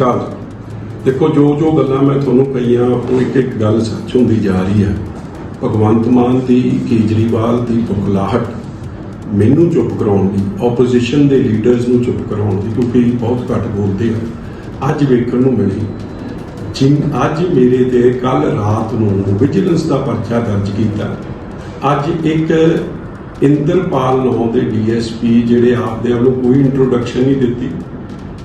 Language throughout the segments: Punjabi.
ਅਕਾਲ ਦੇਖੋ, ਜੋ ਜੋ ਗੱਲਾਂ ਮੈਂ ਤੁਹਾਨੂੰ ਕਹੀਆਂ, ਉਹ ਇੱਕ ਇੱਕ ਗੱਲ ਸੱਚ ਹੁੰਦੀ ਜਾ ਰਹੀ ਹੈ। ਭਗਵੰਤ ਮਾਨ ਦੀ, ਕੇਜਰੀਵਾਲ ਦੀ ਬੁਖਲਾਹਟ ਮੈਨੂੰ ਚੁੱਪ ਕਰਾਉਣ ਦੀ ਆਪੋਜੀਸ਼ਨ ਦੇ ਲੀਡਰਸ ਨੂੰ ਚੁੱਪ ਕਰਾਉਣ ਦੀ ਕਿਉਂਕਿ ਬਹੁਤ ਘੱਟ ਬੋਲਦੇ ਆ। ਅੱਜ ਵੇਖਣ ਨੂੰ ਮਿਲੀ ਜਿਨ ਅੱਜ ਮੇਰੇ ਤੇ ਕੱਲ ਰਾਤ ਨੂੰ ਵਿਜੀਲੈਂਸ ਦਾ ਪਰਚਾ ਦਰਜ ਕੀਤਾ। ਅੱਜ ਇੱਕ ਇੰਦਰਪਾਲ ਨਾਂ ਦੇ ਡੀਐਸਪੀ ਜਿਹੜੇ ਆਪਦੇ ਆਪ ਨੂੰ ਕੋਈ ਇੰਟਰੋਡਕਸ਼ਨ ਨਹੀਂ ਦਿੱਤੀ।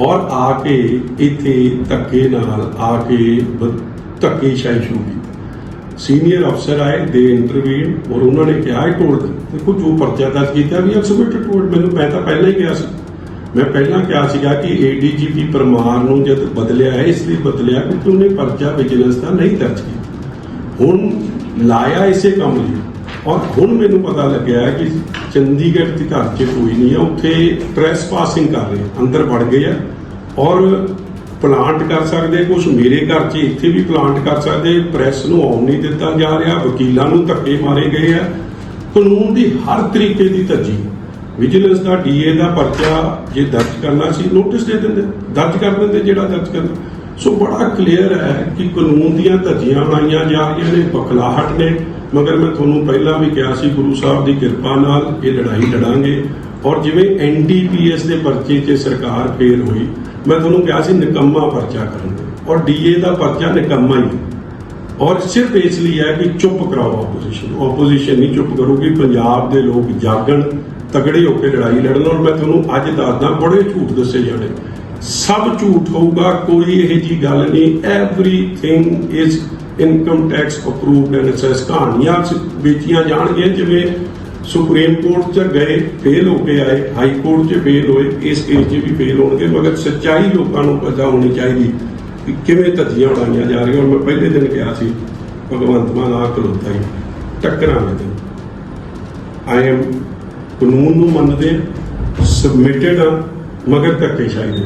ਔਰ ਆ ਕੇ ਇੱਥੇ ਧੱਕੇ ਨਾਲ ਆ ਕੇ ਬ- ਧੱਕੇਸ਼ਾਹੀ ਸ਼ੁਰੂ ਕੀਤੀ। ਸੀਨੀਅਰ ਅਫਸਰ ਆਏ, ਦੇ ਇੰਟਰਵਿਊ ਔਰ ਉਹਨਾਂ ਨੇ ਕਿਹਾ ਹੀ ਟੋਲਡ ਦੇਖੋ, ਜੋ ਪਰਚਾ ਦਰਜ ਕੀਤਾ, ਵੀ ਐਕਸਪਿਟ ਟੋਲਡ ਮੈਨੂੰ ਮੈਂ ਤਾਂ ਪਹਿਲਾਂ ਹੀ ਕਿਹਾ ਸੀ। ਮੈਂ ਪਹਿਲਾਂ ਕਿਹਾ ਸੀਗਾ ਕਿ ਏਡੀਜੀਪੀ ਪਰਮਾਰ ਨੂੰ ਜਦ ਬਦਲਿਆ ਹੈ, ਇਸ ਲਈ ਬਦਲਿਆ, ਕਿਉਂਕਿ ਉਹਨੇ ਪਰਚਾ ਵਿਜੀਲੈਂਸ ਦਾ ਨਹੀਂ ਦਰਜ ਕੀਤਾ। ਹੁਣ ਲਾਇਆ ਇਸੇ ਕੰਮ ਲਈ। ਔਰ ਹੁਣ ਮੈਨੂੰ ਪਤਾ ਲੱਗਿਆ ਕਿ ਚੰਡੀਗੜ੍ਹ ਦੀ ਘਰ 'ਚ ਕੋਈ ਨਹੀਂ ਹੈ, ਉੱਥੇ ਟ੍ਰੈਸ ਪਾਸਿੰਗ ਕਰ ਰਹੇ ਅੰਦਰ ਵੜ ਗਏ ਆ। ਔਰ ਪਲਾਂਟ ਕਰ ਸਕਦੇ ਕੁਝ ਮੇਰੇ ਘਰ 'ਚ ਇੱਥੇ ਵੀ ਪਲਾਂਟ ਕਰ ਸਕਦੇ ਪ੍ਰੈਸ ਨੂੰ ਆਉਣ ਨਹੀਂ ਦਿੱਤਾ ਜਾ ਰਿਹਾ, ਵਕੀਲਾਂ ਨੂੰ ਧੱਕੇ ਮਾਰੇ ਗਏ ਆ। ਕਾਨੂੰਨ ਦੀ ਹਰ ਤਰੀਕੇ ਦੀ ਧੱਜੀ ਵਿਜੀਲੈਂਸ ਦਾ ਡੀਏ ਦਾ ਪਰਚਾ ਜੇ ਦਰਜ ਕਰਨਾ ਸੀ ਨੋਟਿਸ ਦੇ ਦਿੰਦੇ, ਦਰਜ ਕਰ ਦਿੰਦੇ ਜਿਹੜਾ ਦਰਜ ਕਰਨਾ। ਸੋ ਬੜਾ ਕਲੀਅਰ ਹੈ ਕਿ ਕਾਨੂੰਨ ਦੀਆਂ ਧੱਜੀਆਂ ਬਣਾਈਆਂ ਜਾ ਰਹੀਆਂ ਨੇ, ਬਖਲਾਹਟ ਨੇ। ਮਗਰ ਮੈਂ ਤੁਹਾਨੂੰ ਪਹਿਲਾਂ ਵੀ ਕਿਹਾ ਸੀ, ਗੁਰੂ ਸਾਹਿਬ ਦੀ ਕਿਰਪਾ ਨਾਲ ਇਹ ਲੜਾਈ ਲੜਾਂਗੇ। ਔਰ ਜਿਵੇਂ ਐਨਡੀਪੀਐਸ ਦੇ ਪਰਚੇ 'ਚ ਸਰਕਾਰ ਫੇਲ ਹੋਈ, ਮੈਂ ਤੁਹਾਨੂੰ ਕਿਹਾ ਸੀ ਨਿਕੰਮਾ ਪਰਚਾ ਕਰਨ ਦੇ। ਔਰ ਡੀਏ ਦਾ ਪਰਚਾ ਨਿਕੰਮਾ ਹੀ। ਹੈ ਔਰ ਸਿਰਫ ਇਸ ਲਈ ਹੈ ਕਿ ਚੁੱਪ ਕਰਾਓ ਆਪੋਜੀਸ਼ਨ ਆਪੋਜੀਸ਼ਨ ਨਹੀਂ ਚੁੱਪ ਕਰੂਗੀ, ਪੰਜਾਬ ਦੇ ਲੋਕ ਜਾਗਣ, ਤਗੜੇ ਹੋ ਕੇ ਲੜਾਈ ਲੜਨ। ਔਰ ਮੈਂ ਤੁਹਾਨੂੰ ਅੱਜ ਦੱਸਦਾ, ਬੜੇ ਝੂਠ ਦੱਸੇ ਜਾਣੇ। ਸਭ ਝੂਠ ਹੋਊਗਾ, ਕੋਈ ਇਹ ਜੀ ਗੱਲ ਨਹੀਂ। Everything is income tax approved and assess ਕਹਾਣੀਆਂ ਵੇਚੀਆਂ ਜਾਣਗੀਆਂ, ਜਿਵੇਂ ਸੁਪਰੀਮ ਕੋਰਟ 'ਚ ਗਏ ਫੇਲ ਹੋ ਕੇ ਆਏ ਹਾਈ ਕੋਰਟ 'ਚ ਫੇਲ ਹੋਏ, ਇਸ ਕੇਸ 'ਚ ਵੀ ਫੇਲ ਹੋਣਗੇ, ਮਗਰ ਸੱਚਾਈ ਲੋਕਾਂ ਨੂੰ ਪਤਾ ਹੋਣੀ ਚਾਹੀਦੀ ਕਿ ਕਿਵੇਂ ਧੱਜੀਆਂ ਉਡਾਈਆਂ ਜਾ ਰਹੀਆਂ। ਔਰ ਮੈਂ ਪਹਿਲੇ ਦਿਨ ਕਿਹਾ ਸੀ, ਭਗਵੰਤ ਮਾਨ ਆ ਖਲੋਤਾ ਹੀ ਟੱਕਰਾਂਗੇ ਤੇ ਆਈ ਐਮ ਕਾਨੂੰਨ ਨੂੰ ਮੰਨਦੇ ਸਬਮਿਟਡ ਆ ਮਗਰ ਧੱਕੇਸ਼ਾਹੀ ਦੇ।